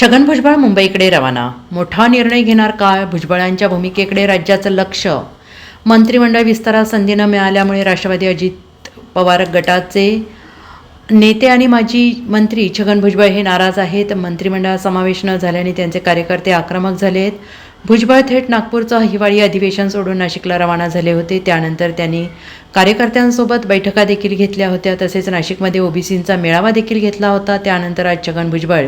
छगन भुजबळ मुंबईकडे रवाना. मोठा निर्णय घेणार काय भुजबळांच्या भूमिकेकडे राज्याचं लक्ष. मंत्रिमंडळ विस्तारात संधी न मिळाल्यामुळे राष्ट्रवादी अजित पवार गटाचे नेते आणि माजी मंत्री छगन भुजबळ हे नाराज आहेत. मंत्रिमंडळात समावेश न झाल्याने त्यांचे कार्यकर्ते आक्रमक झाले आहेत भुजबळ थेट नागपूरचं हिवाळी अधिवेशन सोडून नाशिकला रवाना झाले होते. त्यानंतर त्यांनी कार्यकर्त्यांसोबत बैठका देखील घेतल्या होत्या. तसेच नाशिकमध्ये ओबीसींचा मेळावा देखील घेतला होता. त्यानंतर आज छगन भुजबळ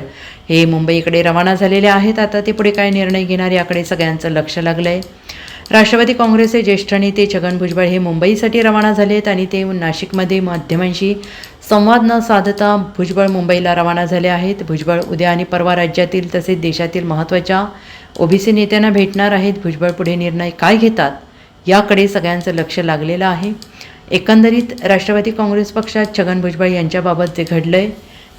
हे मुंबईकडे रवाना झालेले आहेत. आता ते पुढे काय निर्णय घेणार याकडे सगळ्यांचं लक्ष लागलं आहे राष्ट्रवादी काँग्रेसचे ज्येष्ठ नेते छगन भुजबळ हे मुंबईसाठी रवाना झाले आहेत आणि ते नाशिकमध्ये माध्यमांशी संवाद न साधता भुजबळ मुंबईला रवाना झाले आहेत. भुजबळ उद्या आणि परवा राज्यातील तसेच देशातील महत्त्वाच्या ओबीसी नेत्यांना भेटणार आहेत. भुजबळ पुढे निर्णय काय घेतात याकडे सगळ्यांचं लक्ष लागलेलं आहे. एकंदरीत राष्ट्रवादी काँग्रेस पक्षात छगन भुजबळ यांच्याबाबत जे घडलं आहे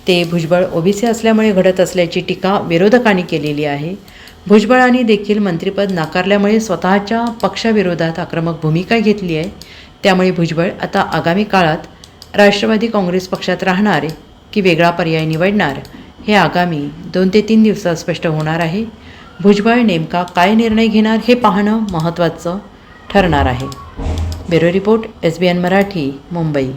ते भुजबळ ओबीसी असल्यामुळे घडत असल्याची टीका विरोधकांनी केलेली आहे. भुजबळांनी देखील मंत्रिपद नाकारल्यामुळे स्वतःच्या पक्षाविरोधात आक्रमक भूमिका घेतली आहे. त्यामुळे भुजबळ आता आगामी काळात राष्ट्रवादी काँग्रेस पक्षात राहणार की वेगळा पर्याय निवडणार हे आगामी दोन ते तीन दिवसात स्पष्ट होणार आहे. भुजबळ नेमका काय निर्णय घेणार हे पाहणं महत्त्वाचं ठरणार आहे. Bureau report S B N Marathi Mumbai.